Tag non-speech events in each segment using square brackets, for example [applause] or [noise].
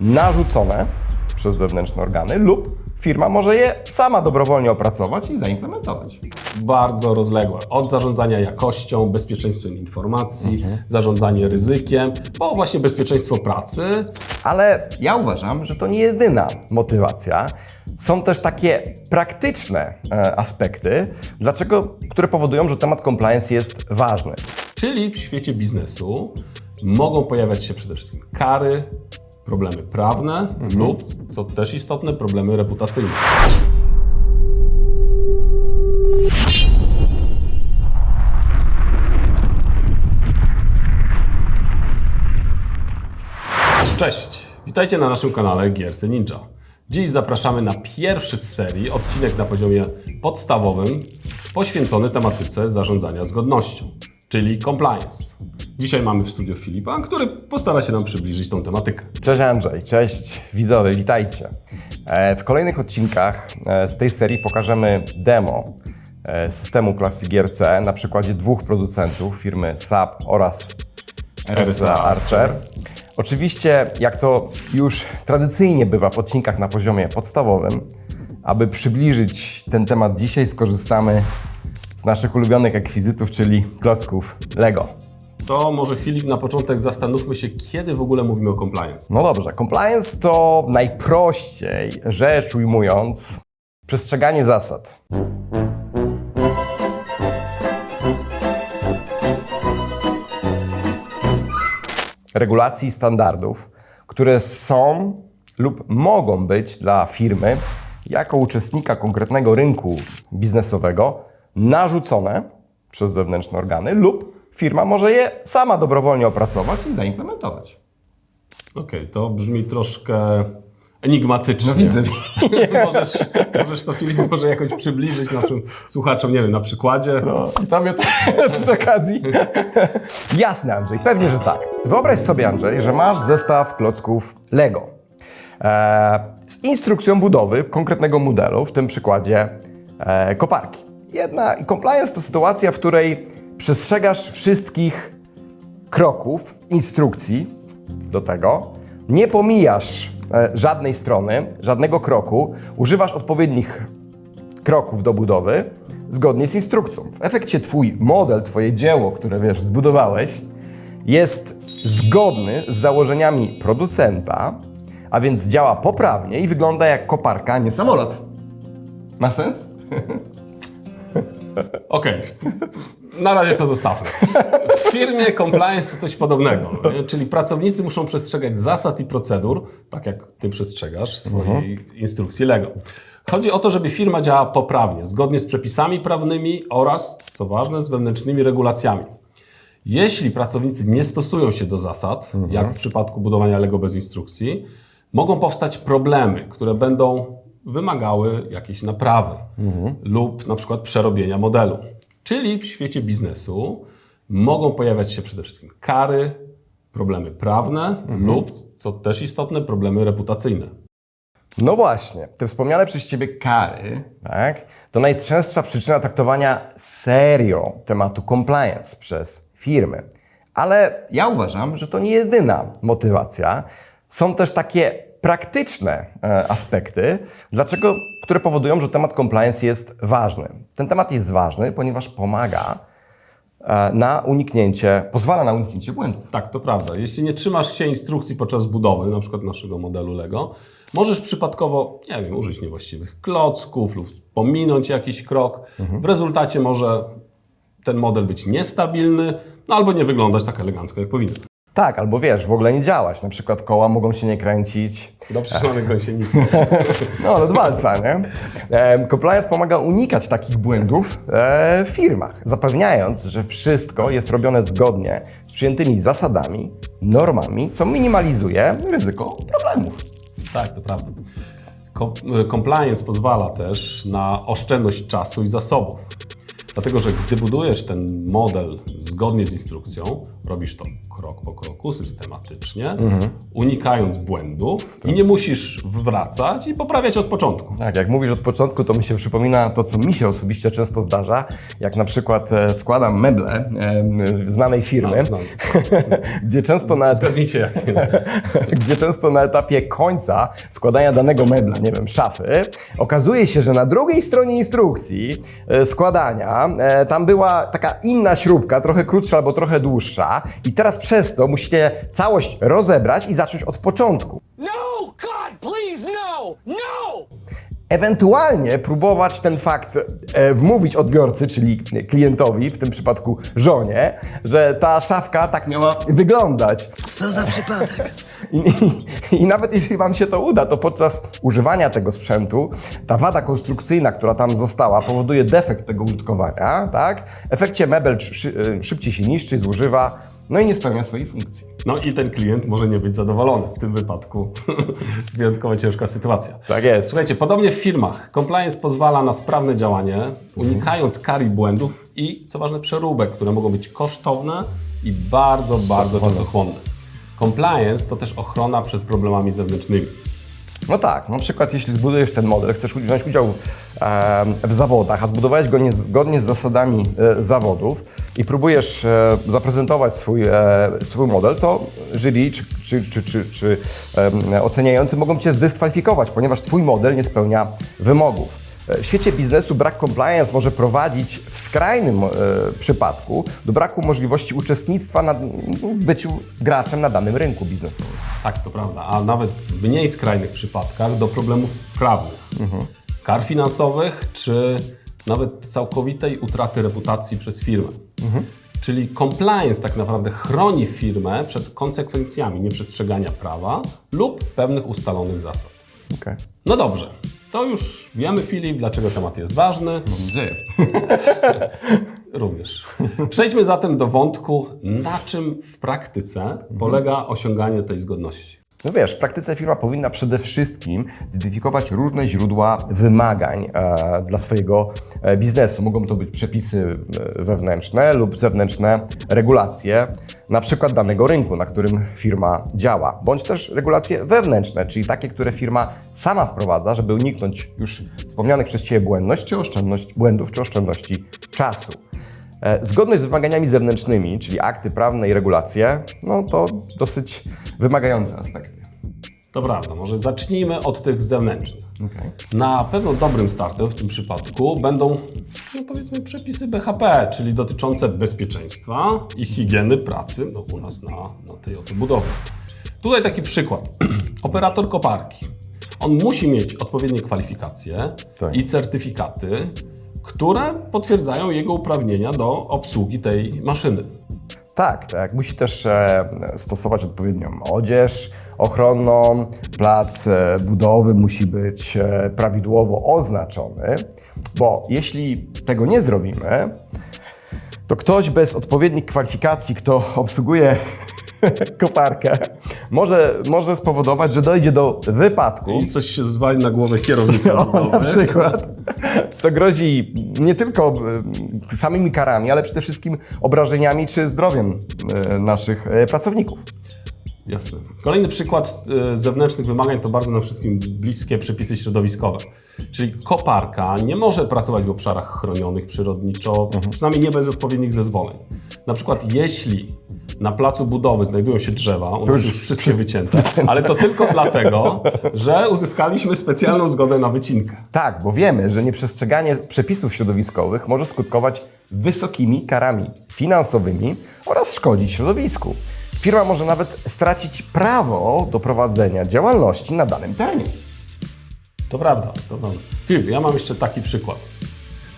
narzucone przez zewnętrzne organy lub firma może je sama dobrowolnie opracować i zaimplementować. Bardzo rozległe. Od zarządzania jakością, bezpieczeństwem informacji, zarządzanie ryzykiem, po właśnie bezpieczeństwo pracy. Ale ja uważam, że to nie jedyna motywacja. Są też takie praktyczne e, aspekty, dlaczego, które powodują, że temat compliance jest ważny. Czyli w świecie biznesu mogą pojawiać się przede wszystkim kary, problemy prawne lub, co też istotne, problemy reputacyjne. Cześć, witajcie na naszym kanale Giercy Ninja. Dziś zapraszamy na pierwszy z serii odcinek na poziomie podstawowym poświęcony tematyce zarządzania zgodnością, czyli compliance. Dzisiaj mamy w studiu Filipa, który postara się nam przybliżyć tą tematykę. Cześć Andrzej, cześć widzowie, witajcie. E, W kolejnych odcinkach e, z tej serii pokażemy demo e, systemu klasy GRC na przykładzie dwóch producentów, firmy SAP oraz RSA Archer. Oczywiście, jak to już tradycyjnie bywa w odcinkach na poziomie podstawowym, aby przybliżyć ten temat dzisiaj skorzystamy z naszych ulubionych ekwizytów, czyli klocków Lego. To może Filip na początek zastanówmy się, kiedy w ogóle mówimy o compliance. No dobrze, compliance to najprościej rzecz ujmując przestrzeganie zasad. Regulacji i standardów, które są lub mogą być dla firmy jako uczestnika konkretnego rynku biznesowego narzucone przez zewnętrzne organy lub firma może je sama dobrowolnie opracować i zaimplementować. Okej, to brzmi troszkę enigmatycznie. No widzę. [laughs] możesz, możesz to Filip może jakoś przybliżyć naszym słuchaczom, nie wiem, na przykładzie. No, i tobie też [laughs] okazji. [laughs] Jasne, Andrzej, pewnie, że tak. Wyobraź sobie, Andrzej, że masz zestaw klocków Lego e, z instrukcją budowy konkretnego modelu, w tym przykładzie e, koparki. Jedna i compliance to sytuacja, w której przestrzegasz wszystkich kroków instrukcji do tego, nie pomijasz e, żadnej strony, żadnego kroku, używasz odpowiednich kroków do budowy zgodnie z instrukcją. W efekcie twój model, twoje dzieło, które wiesz, zbudowałeś, jest zgodny z założeniami producenta, a więc działa poprawnie i wygląda jak koparka, nie samolot. Ma sens? [laughs] Okej, na razie to zostawmy. W firmie compliance to coś podobnego, nie? czyli pracownicy muszą przestrzegać zasad i procedur, tak jak ty przestrzegasz swojej instrukcji LEGO. Chodzi o to, żeby firma działała poprawnie, zgodnie z przepisami prawnymi oraz, co ważne, z wewnętrznymi regulacjami. Jeśli pracownicy nie stosują się do zasad, jak w przypadku budowania LEGO bez instrukcji, mogą powstać problemy, które będą wymagały jakiejś naprawy lub na przykład przerobienia modelu. Czyli w świecie biznesu mogą pojawiać się przede wszystkim kary, problemy prawne lub, co też istotne, problemy reputacyjne. No właśnie, te wspomniane przez Ciebie kary, tak, to najczęstsza przyczyna traktowania serio tematu compliance przez firmy. Ale ja uważam, że to nie jedyna motywacja. Są też takie praktyczne e, aspekty, dlaczego, które powodują, że temat compliance jest ważny. Ten temat jest ważny, ponieważ pomaga e, na uniknięcie, pozwala na uniknięcie błędów. Tak, to prawda. Jeśli nie trzymasz się instrukcji podczas budowy, na przykład naszego modelu Lego, możesz przypadkowo, nie wiem, użyć niewłaściwych klocków lub pominąć jakiś krok. W rezultacie może ten model być niestabilny, no albo nie wyglądać tak elegancko, jak powinien. Tak, albo wiesz, w ogóle nie działać. Na przykład koła mogą się nie kręcić, Do przyszłanej gąsienicy. [laughs] No, od walca, nie? E, compliance pomaga unikać takich błędów e, w firmach, zapewniając, że wszystko jest robione zgodnie z przyjętymi zasadami, normami, co minimalizuje ryzyko problemów. Tak, to prawda. Com- Compliance pozwala też na oszczędność czasu i zasobów. Dlatego, że gdy budujesz ten model zgodnie z instrukcją, robisz to krok po kroku, systematycznie, unikając błędów i nie musisz wracać i poprawiać od początku. Tak, jak mówisz od początku, to mi się przypomina to, co mi się osobiście często zdarza, jak na przykład e, składam meble e, znanej firmy, znam. [laughs] gdzie często na Zgadnijcie jakie. [laughs] gdzie często na etapie końca składania danego mebla, nie wiem, szafy, okazuje się, że na drugiej stronie instrukcji e, składania e, tam była taka inna śrubka, trochę krótsza albo trochę dłuższa i teraz przez to musicie całość rozebrać i zacząć od początku. No! God, please, no! No! Ewentualnie próbować ten fakt e, wmówić odbiorcy, czyli klientowi, w tym przypadku żonie, że ta szafka tak miała wyglądać. Co za przypadek? I, i, I nawet jeśli Wam się to uda, to podczas używania tego sprzętu ta wada konstrukcyjna, która tam została, powoduje defekt tego użytkowania, tak? W efekcie mebel szy, szybciej się niszczy, zużywa, no i nie spełnia swojej funkcji. No i ten klient może nie być zadowolony. W tym wypadku [laughs] wyjątkowo ciężka sytuacja. Tak jest. Słuchajcie, podobnie w firmach. Compliance pozwala na sprawne działanie, unikając kar i błędów i, co ważne, przeróbek, które mogą być kosztowne i bardzo, bardzo czasochłonne. Compliance to też ochrona przed problemami zewnętrznymi. No tak, na przykład jeśli zbudujesz ten model, chcesz wziąć udział w, em, w zawodach, a zbudowałeś go niezgodnie z zasadami e, zawodów i próbujesz e, zaprezentować swój, e, swój model, to jury czy, czy, czy, czy, czy em, oceniający mogą Cię zdyskwalifikować, ponieważ Twój model nie spełnia wymogów. W świecie biznesu brak compliance może prowadzić w skrajnym e, przypadku do braku możliwości uczestnictwa, na, byciu graczem na danym rynku biznesowym. Tak, to prawda. A nawet w mniej skrajnych przypadkach do problemów prawnych, kar finansowych, czy nawet całkowitej utraty reputacji przez firmę. Czyli compliance tak naprawdę chroni firmę przed konsekwencjami nieprzestrzegania prawa lub pewnych ustalonych zasad. Okay. No dobrze, to już wiemy, Filip, dlaczego temat jest ważny. Nadzieję. [laughs] Również. Przejdźmy zatem do wątku, na czym w praktyce polega osiąganie tej zgodności. No wiesz, w praktyce firma powinna przede wszystkim zidentyfikować różne źródła wymagań e, dla swojego e, biznesu. Mogą to być przepisy e, wewnętrzne lub zewnętrzne regulacje, na przykład danego rynku, na którym firma działa, bądź też regulacje wewnętrzne, czyli takie, które firma sama wprowadza, żeby uniknąć już wspomnianych przez Ciebie błędność, czy oszczędność, błędów czy oszczędności czasu. E, Zgodność z wymaganiami zewnętrznymi, czyli akty prawne i regulacje, no to dosyć wymagające aspekty. To prawda, może zacznijmy od tych zewnętrznych. Okay. Na pewno dobrym startem w tym przypadku będą, no powiedzmy, przepisy BHP, czyli dotyczące bezpieczeństwa i higieny pracy no, u nas na, na tej oto budowie. Tutaj taki przykład. [clears throat] Operator koparki. On musi mieć odpowiednie kwalifikacje Tak. i certyfikaty, które potwierdzają jego uprawnienia do obsługi tej maszyny. Tak, tak. Musi też e, stosować odpowiednią odzież ochronną, plac e, budowy musi być e, prawidłowo oznaczony, bo jeśli tego nie zrobimy, to ktoś bez odpowiednich kwalifikacji, kto obsługuje [laughs] koparkę, może, może spowodować, że dojdzie do wypadku. I coś się zwali na głowę kierownika [laughs] na przykład, co grozi nie tylko e, samymi karami, ale przede wszystkim obrażeniami czy zdrowiem e, naszych e, pracowników. Jasne. Kolejny przykład zewnętrznych wymagań to bardzo nam wszystkim bliskie przepisy środowiskowe. Czyli koparka nie może pracować w obszarach chronionych przyrodniczo, przynajmniej nie bez odpowiednich zezwoleń. Na przykład jeśli na placu budowy znajdują się drzewa, nas już już wszystkie [laughs] wycięte, ale to tylko dlatego, że uzyskaliśmy specjalną zgodę na wycinkę. Tak, bo wiemy, że nieprzestrzeganie przepisów środowiskowych może skutkować wysokimi karami finansowymi oraz szkodzić środowisku. Firma może nawet stracić prawo do prowadzenia działalności na danym terenie. To prawda, to prawda. Filip, ja mam jeszcze taki przykład.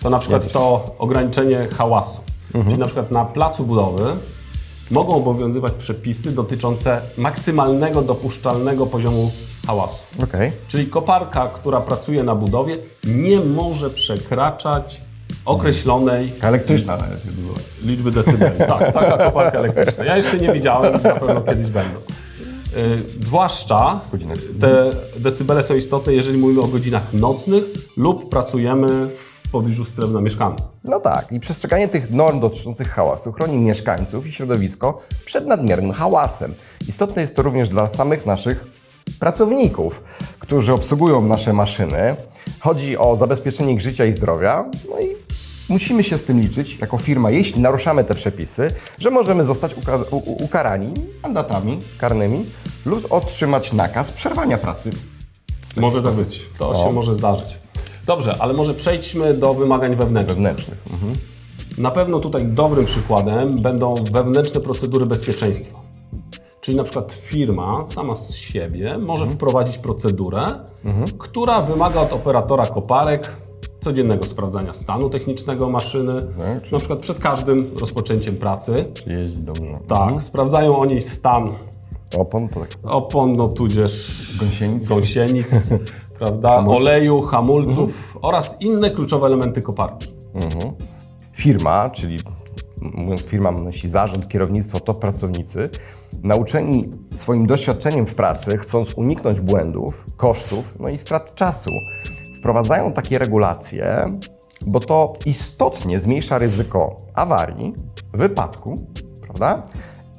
To na przykład Jezus. to ograniczenie hałasu. Czyli na przykład na placu budowy mogą obowiązywać przepisy dotyczące maksymalnego dopuszczalnego poziomu hałasu. Okej. Czyli koparka, która pracuje na budowie, nie może przekraczać określonej Elektryczna była. liczby decybeli. [laughs] Tak, taka koparka elektryczna. Ja jeszcze nie widziałem, na pewno kiedyś będą. Yy, zwłaszcza te decybele są istotne, jeżeli mówimy o godzinach nocnych lub pracujemy w w pobliżu stref zamieszkanych. No tak, i przestrzeganie tych norm dotyczących hałasu chroni mieszkańców i środowisko przed nadmiernym hałasem. Istotne jest to również dla samych naszych pracowników, którzy obsługują nasze maszyny. Chodzi o zabezpieczenie ich życia i zdrowia, no i musimy się z tym liczyć jako firma, jeśli naruszamy te przepisy, że możemy zostać uka- ukarani mandatami karnymi lub otrzymać nakaz przerwania pracy. Może tak być. To się może zdarzyć. Dobrze, ale może przejdźmy do wymagań wewnętrznych. Wewnętrznych. Na pewno tutaj dobrym przykładem będą wewnętrzne procedury bezpieczeństwa. Czyli na przykład firma sama z siebie może wprowadzić procedurę, która wymaga od operatora koparek codziennego sprawdzania stanu technicznego maszyny, na przykład przed każdym rozpoczęciem pracy. Jeździ dobrze. Tak, sprawdzają oni stan Opon tak. opon, no tudzież Gąsienic. gąsienic [laughs] prawda, oleju, hamulców oraz inne kluczowe elementy koparki. firma, czyli mówiąc firma, mam zarząd, kierownictwo, to pracownicy, nauczeni swoim doświadczeniem w pracy, chcąc uniknąć błędów, kosztów, no i strat czasu, wprowadzają takie regulacje, bo to istotnie zmniejsza ryzyko awarii, wypadku, prawda?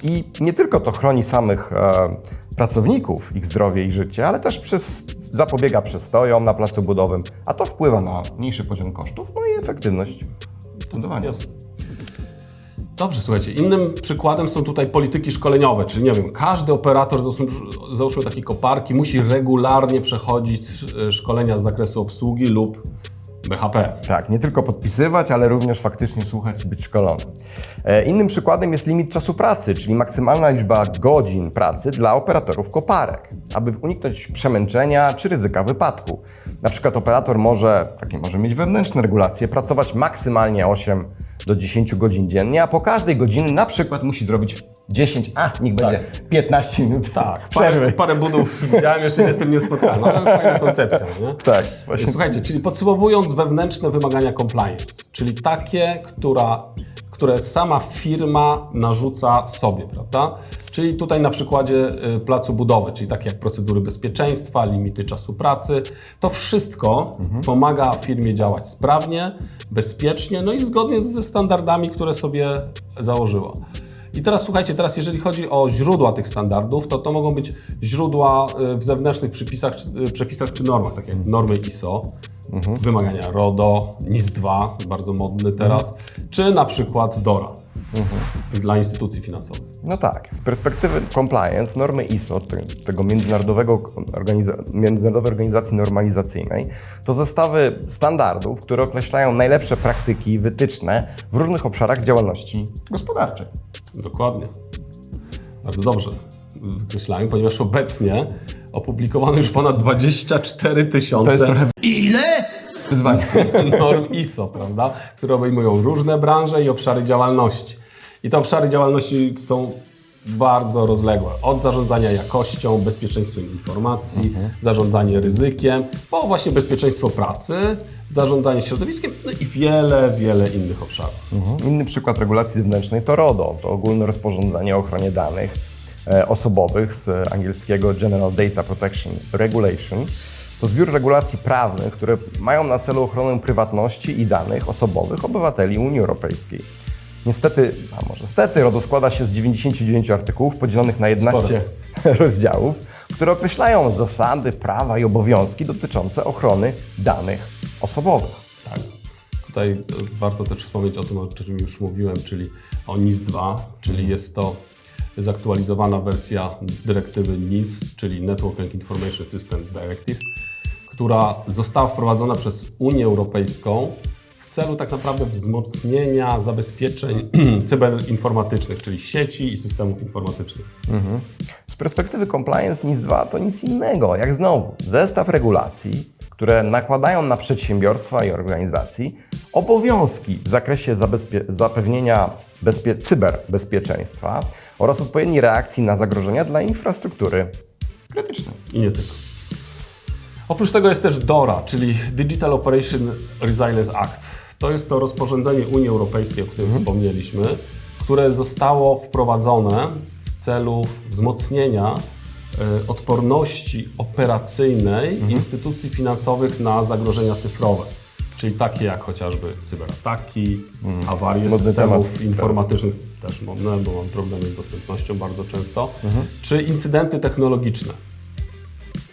I nie tylko to chroni samych e, pracowników, ich zdrowie i życie, ale też przez, zapobiega przestojom na placu budowym, a to wpływa na mniejszy poziom kosztów, no i efektywność budowania. Dobrze, słuchajcie, innym przykładem są tutaj polityki szkoleniowe, czyli nie wiem, każdy operator, załóżmy, załóżmy takiej koparki, musi regularnie przechodzić e, szkolenia z zakresu obsługi lub BHP. Tak, nie tylko podpisywać, ale również faktycznie słuchać i być szkolonym. E, Innym przykładem jest limit czasu pracy, czyli maksymalna liczba godzin pracy dla operatorów koparek, aby uniknąć przemęczenia czy ryzyka wypadku. Na przykład operator może, takie może mieć wewnętrzne regulacje, pracować maksymalnie 8 do 10 godzin dziennie, a po każdej godzinie na przykład musi zrobić 10, a niech będzie 15 minut Tak, przerwy. parę, parę budów widziałem, jeszcze się z tym nie spotkałem, ale fajna koncepcja, nie? Tak, właśnie. Słuchajcie, czyli podsumowując wewnętrzne wymagania compliance, czyli takie, która, które sama firma narzuca sobie, prawda? Czyli tutaj na przykładzie y, placu budowy, czyli takie jak procedury bezpieczeństwa, limity czasu pracy, to wszystko pomaga firmie działać sprawnie, bezpiecznie, no i zgodnie ze standardami, które sobie założyła. I teraz słuchajcie, teraz jeżeli chodzi o źródła tych standardów, to to mogą być źródła y, w zewnętrznych przepisach, czy- y, przepisach czy normach, takie jak normy ISO, wymagania RODO, NIS-2, bardzo modny teraz, czy na przykład DORA dla instytucji finansowych. No tak, z perspektywy compliance, normy ISO, te- tego międzynarodowego organiza- Międzynarodowej Organizacji Normalizacyjnej, to zestawy standardów, które określają najlepsze praktyki wytyczne w różnych obszarach działalności gospodarczej. Dokładnie. Bardzo dobrze wykreślają, ponieważ obecnie opublikowano już ponad 24 tysiące Wyzwanie. [laughs] norm ISO, prawda? Które obejmują różne branże i obszary działalności. I te obszary działalności są bardzo rozległe. Od zarządzania jakością, bezpieczeństwem informacji, zarządzanie ryzykiem, po właśnie bezpieczeństwo pracy, zarządzanie środowiskiem, no i wiele, wiele innych obszarów. Mhm. Inny przykład regulacji zewnętrznej to RODO, to ogólne rozporządzenie o ochronie danych e, osobowych z angielskiego General Data Protection Regulation. To zbiór regulacji prawnych, które mają na celu ochronę prywatności i danych osobowych obywateli Unii Europejskiej. Niestety, a może stety, RODO składa się z 99 artykułów podzielonych na 11 [laughs] rozdziałów, które określają zasady, prawa i obowiązki dotyczące ochrony danych osobowych. Tak. Tutaj e, warto też wspomnieć o tym, o czym już mówiłem, czyli o NIS-2, czyli jest to zaktualizowana wersja dyrektywy NIS, czyli Network Information Systems Directive, która została wprowadzona przez Unię Europejską celu tak naprawdę wzmocnienia zabezpieczeń [clears throat] cyberinformatycznych, czyli sieci i systemów informatycznych. Z perspektywy compliance NIS-2 to nic innego, jak znowu zestaw regulacji, które nakładają na przedsiębiorstwa i organizacji obowiązki w zakresie zapewnienia bezpie- cyberbezpieczeństwa oraz odpowiedniej reakcji na zagrożenia dla infrastruktury krytycznej. I nie tylko. Oprócz tego jest też DORA, czyli Digital Operation Resilience Act. To jest to rozporządzenie Unii Europejskiej, o którym wspomnieliśmy, które zostało wprowadzone w celu wzmocnienia e, odporności operacyjnej instytucji finansowych na zagrożenia cyfrowe. czyli takie jak chociażby cyberataki, awarie Modny systemów temat informatycznych, też modne, bo mam problemy z dostępnością bardzo często, czy incydenty technologiczne.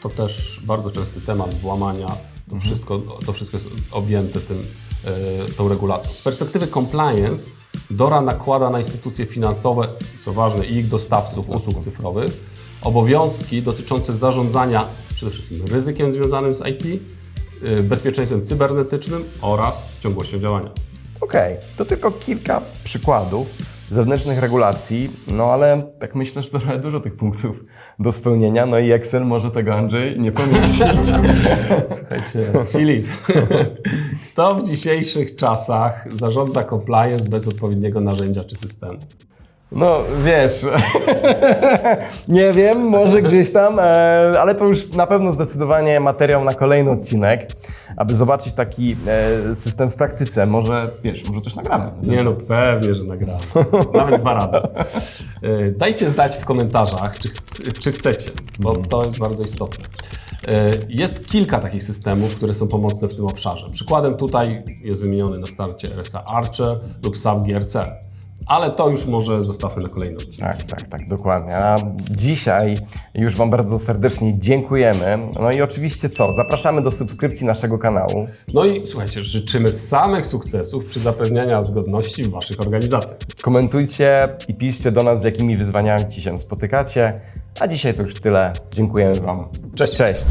To też bardzo częsty temat włamania. To, wszystko, to wszystko jest objęte tym, e, tą regulacją. Z perspektywy compliance DORA nakłada na instytucje finansowe, co ważne, i ich dostawców usług cyfrowych, obowiązki dotyczące zarządzania przede wszystkim ryzykiem związanym z IT, e, bezpieczeństwem cybernetycznym oraz ciągłością działania. Okej, to tylko kilka przykładów zewnętrznych regulacji, no ale tak myślę, że trochę dużo tych punktów do spełnienia, no i Excel może tego Andrzej nie pomieścić. [laughs] Słuchajcie, Filip, kto w dzisiejszych czasach zarządza compliance bez odpowiedniego narzędzia czy systemu? No wiesz, [laughs] nie wiem, może gdzieś tam, e, ale to już na pewno zdecydowanie materiał na kolejny odcinek, aby zobaczyć taki e, system w praktyce. Może, wiesz, może coś nagramy. Nie no, pewnie, że nagramy. Nawet dwa razy. E, Dajcie znać w komentarzach, czy, czy chcecie, bo to jest bardzo istotne. Jest kilka takich systemów, które są pomocne w tym obszarze. Przykładem tutaj jest wymieniony na starcie RSA Archer lub SAP GRC. Ale to już może zostawmy na odcinek. Tak, tak, tak, dokładnie. A dzisiaj już Wam bardzo serdecznie dziękujemy. No i oczywiście co? Zapraszamy do subskrypcji naszego kanału. No i słuchajcie, życzymy samych sukcesów przy zapewnianiu zgodności w Waszych organizacjach. Komentujcie i piszcie do nas, z jakimi wyzwaniami Ci się spotykacie. A dzisiaj to już tyle. Dziękujemy Wam. Cześć. Cześć.